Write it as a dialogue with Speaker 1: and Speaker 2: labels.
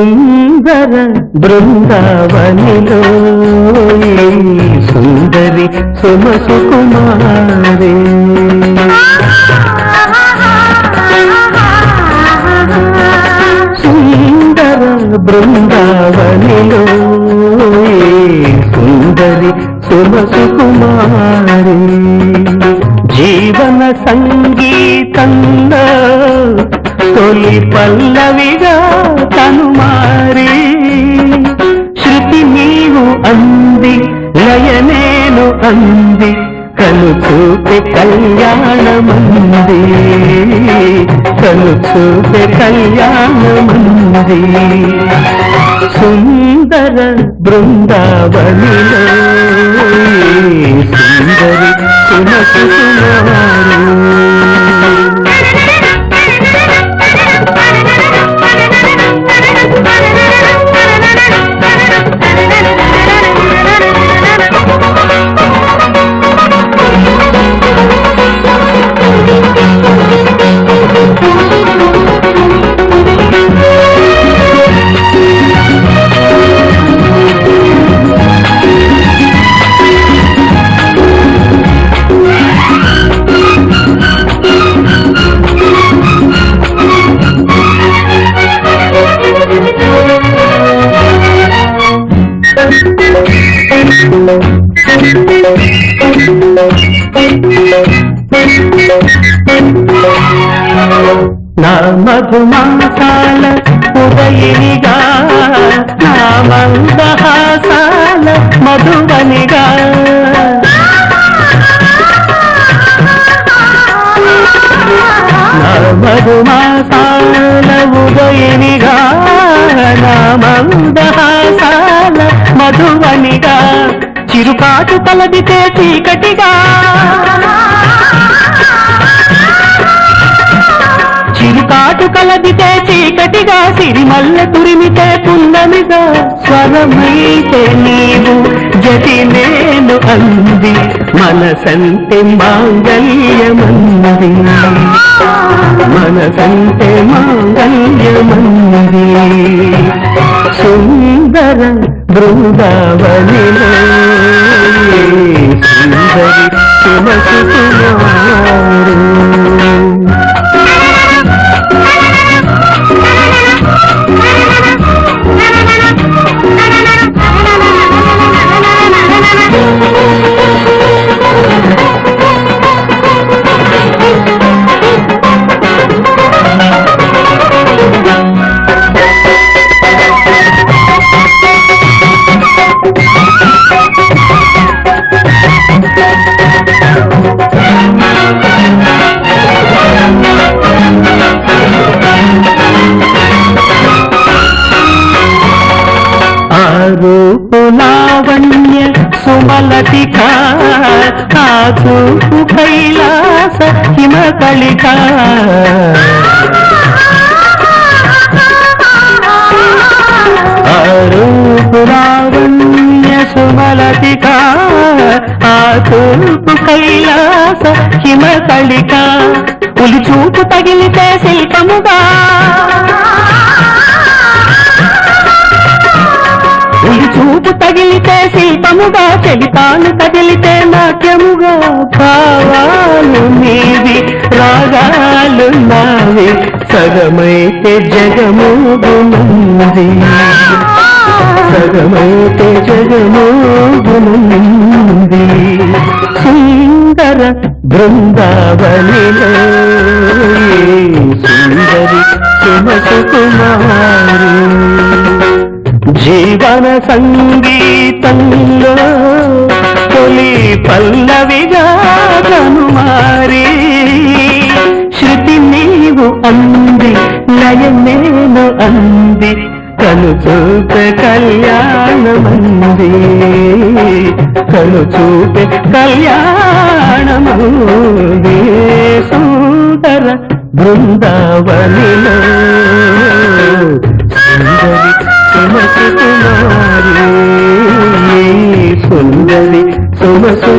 Speaker 1: సుందర బృందావనిలో సుందరి సుమసు కుమారే. సుందర బృందావనిలో సుందరి సుమసు కుమారే. జీవన సంగీతంలో తొలి పల్లవిగా తను కను చూపే కళ్యాణమంది సుందర బృందావనిలో సుందరి నా మధుమాసాల ఉదయనిగా నా మందహాసాల మధువనిగా నా మధుమాసాల ఉదయనిగా నా మందహాసాల మధు తిరుపాటు కలదితే చీకటిగా. చిరుపాటు కలదితే చీకటిగా సిరిమల్ల తురిమితే పున్నమిగా స్వరమైతే నీవు జతి నేను అంది మనసంటే మాంగల్యమన్నది. మనసంటే మాంగల్యమన్నది. సుందర బృందావనిలో సుందరి సుమసు కుమారు ఆరూపులావణ్య సుమలతిక కాచూపు కైలాస హిమకళిక. ఆరూపులావణ్య సుమలతిక ఆచూపు కైలాస హిమకళిక. పులి చూపు తగిలితే శిల్పముగా. కదిలితే శిల్పముగా చెలితాను కదిలితే నాట్యముగా భావాలు నీవి రాగాలు నావి సగమైతే జగము జగమోగునంది సగమైతే జగము జగమోగునంది సుందర బృందావనిలో నేను అంది కను చూపే కళ్యాణమంది. కను చూపే కళ్యాణమంది సుందర బృందావనిలో. సుందరి సుమసు కుమారి సుందరి సుమసు